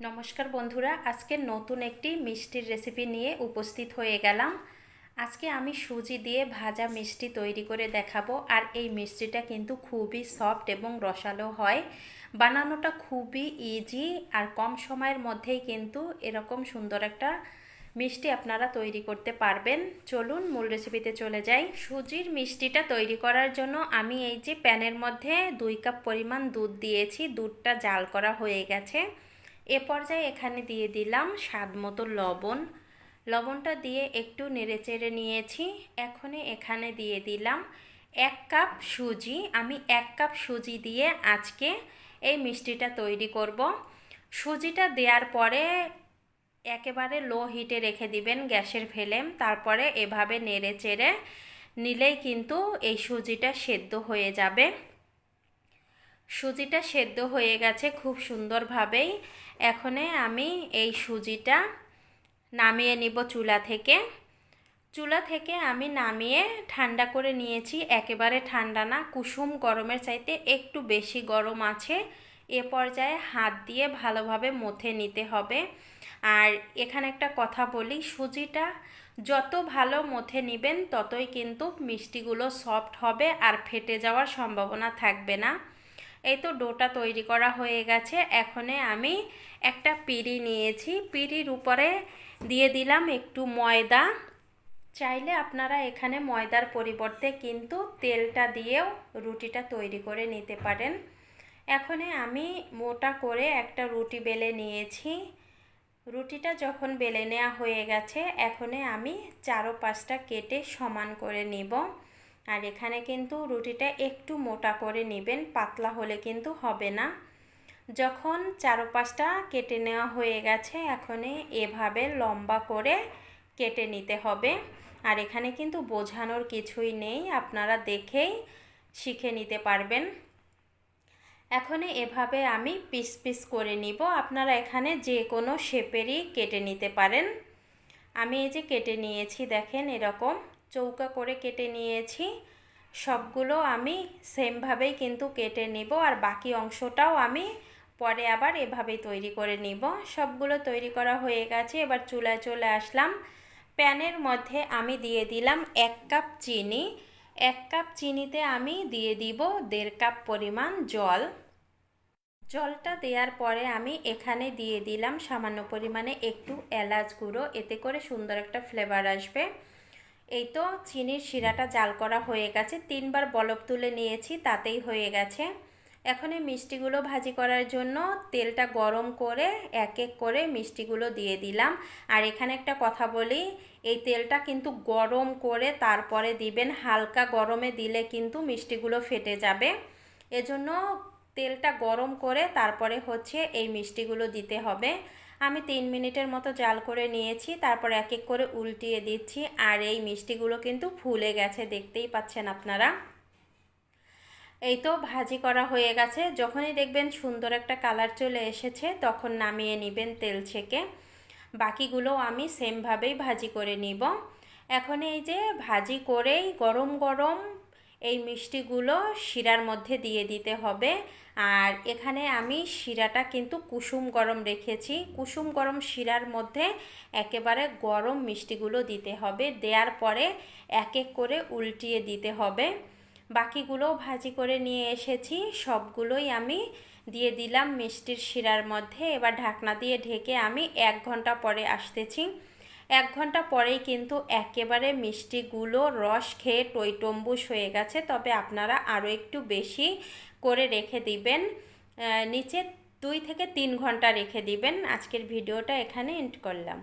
নমস্কার বন্ধুরা, আজকে নতুন একটি মিষ্টির রেসিপি নিয়ে উপস্থিত হয়ে গেলাম। আজকে আমি সুজি দিয়ে ভাজা মিষ্টি তৈরি করে দেখাবো, আর এই মিষ্টিটা কিন্তু খুবই সফট এবং রসালো হয়। বানানোটা খুবই ইজি আর কম সময়ের মধ্যেই কিন্তু এরকম সুন্দর একটা মিষ্টি আপনারা তৈরি করতে পারবেন। চলুন মূল রেসিপিতে চলে যাই। সুজির মিষ্টিটা তৈরি করার জন্য আমি এই যে প্যানের মধ্যে দুই কাপ পরিমাণ দুধ দিয়েছি, দুধটা জাল করা হয়ে গেছে। এ পর্যায়ে এখানে দিয়ে দিলাম স্বাদ মতো লবণ। লবণটা দিয়ে একটু নেড়েচেড়ে নিয়েছি। এখনই এখানে দিয়ে দিলাম এক কাপ সুজি। আমি এক কাপ সুজি দিয়ে আজকে এই মিষ্টিটা তৈরি করব। সুজিটা দেওয়ার পরে একেবারে লো হিটে রেখে দিবেন গ্যাসের ফ্লেম। তারপরে এভাবে নেড়ে চেড়ে নিলেই কিন্তু এই সুজিটা সেদ্ধ হয়ে যাবে। সুজিটা সেদ্ধ হয়ে গেছে খুব সুন্দরভাবেই। এখনে আমি এই সুজিটা নামিয়ে নিব চুলা থেকে। চুলা থেকে আমি নামিয়ে ঠান্ডা করে নিয়েছি। একেবারে ঠান্ডা না, কুসুম গরমের চাইতে একটু বেশি গরম আছে। এ পর্যায়ে হাত দিয়ে ভালোভাবে মথে নিতে হবে। আর এখানে একটা কথা বলি, সুজিটা যত ভালো মথে নেবেন, ততই কিন্তু মিষ্টিগুলো সফট হবে আর ফেটে যাওয়ার সম্ভাবনা থাকবে না। এই তো ডোটা তৈরি করা হয়ে গেছে। এখনে আমি একটা পিড়ি নিয়েছি। পিড়ির উপরে দিয়ে দিলাম একটু ময়দা। চাইলে আপনারা এখানে ময়দার পরিবর্তে কিন্তু তেলটা দিয়েও রুটিটা তৈরি করে নিতে পারেন। এখনে আমি মোটা করে একটা রুটি বেলে নিয়েছি। রুটিটা যখন বেলে নেওয়া হয়ে গেছে, এখনে আমি চারো পাঁচটা কেটে সমান করে নিব। আর এখানে কিন্তু রুটিটা একটু মোটা করে নেবেন, পাতলা হলে কিন্তু হবে না। যখন চারোপাশটা কেটে নেওয়া হয়ে গেছে, এখনই এভাবে লম্বা করে কেটে নিতে হবে। আর এখানে কিন্তু বোঝানোর কিছুই নেই, আপনারা দেখেই শিখে নিতে পারবেন। এখনই এভাবে আমি পিস পিস করে নিব, আপনারা এখানে যে কোনো শেপেরই কেটে নিতে পারেন। আমি এই যে কেটে নিয়েছি, দেখেন এরকম। চৌকা করে কেটে নিয়েছি। সবগুলো আমি সেমভাবেই কিন্তু কেটে নিব আর বাকি অংশটাও আমি পরে আবার এভাবেই তৈরি করে নিব। সবগুলো তৈরি করা হয়ে গেছে, এবার চুলায় চলে আসলাম। প্যানের মধ্যে আমি দিয়ে দিলাম এক কাপ চিনি। এক কাপ চিনিতে আমি দিয়ে দিব দেড় কাপ পরিমাণ জল। জলটা দেওয়ার পরে আমি এখানে দিয়ে দিলাম সামান্য পরিমাণে একটু এলাচ গুঁড়ো, এতে করে সুন্দর একটা ফ্লেভার আসবে। এই তো চিনির শিরাটা জাল করা হয়ে গেছে। তিনবার বলব তুলে নিয়েছি, তাতেই হয়ে গেছে। এখন এই মিষ্টিগুলো ভাজি করার জন্য তেলটা গরম করে এক এক করে মিষ্টিগুলো দিয়ে দিলাম। আর এখানে একটা কথা বলি, এই তেলটা কিন্তু গরম করে তারপরে দিবেন, হালকা গরমে দিলে কিন্তু মিষ্টিগুলো ফেটে যাবে। এজন্য তেলটা গরম করে তারপরে হচ্ছে এই মিষ্টিগুলো দিতে হবে। আমি তিন মিনিটের মতো জাল করে নিয়েছি, তারপর এক এক করে উল্টিয়ে দিচ্ছি আর এই মিষ্টিগুলো কিন্তু ফুলে গেছে, দেখতেই পাচ্ছেন আপনারা। এই তো ভাজি করা হয়ে গেছে। যখনই দেখবেন সুন্দর একটা কালার চলে এসেছে, তখন নামিয়ে নেবেন তেল ছেঁকে। বাকিগুলো আমি সেমভাবেই ভাজি করে নিব। এখন এই যে ভাজি করেই গরম গরম এই মিষ্টিগুলো শিরার মধ্যে দিয়ে দিতে হবে। আর এখানে আমি শিরাটা কিন্তু কুসুম গরম রেখেছি। কুসুম গরম শিরার মধ্যে একেবারে গরম মিষ্টিগুলো দিতে হবে। দেওয়ার পরে এক এক করে উল্টিয়ে দিতে হবে। বাকিগুলোও ভাজি করে নিয়ে এসেছি। সবগুলোই আমি দিয়ে দিলাম মিষ্টির শিরার মধ্যে। এবার ঢাকনা দিয়ে ঢেকে আমি এক ঘণ্টা পরে আসতেছি। এক ঘণ্টা পরেই কিন্তু একেবারে মিষ্টিগুলো রস খেয়ে টইটম্বুস হয়ে গেছে। তবে আপনারা আরও একটু বেশি করে রেখে দিবেন। নিচে দুই থেকে তিন ঘণ্টা রেখে দিবেন। আজকের ভিডিওটা এখানে এন্ড করলাম।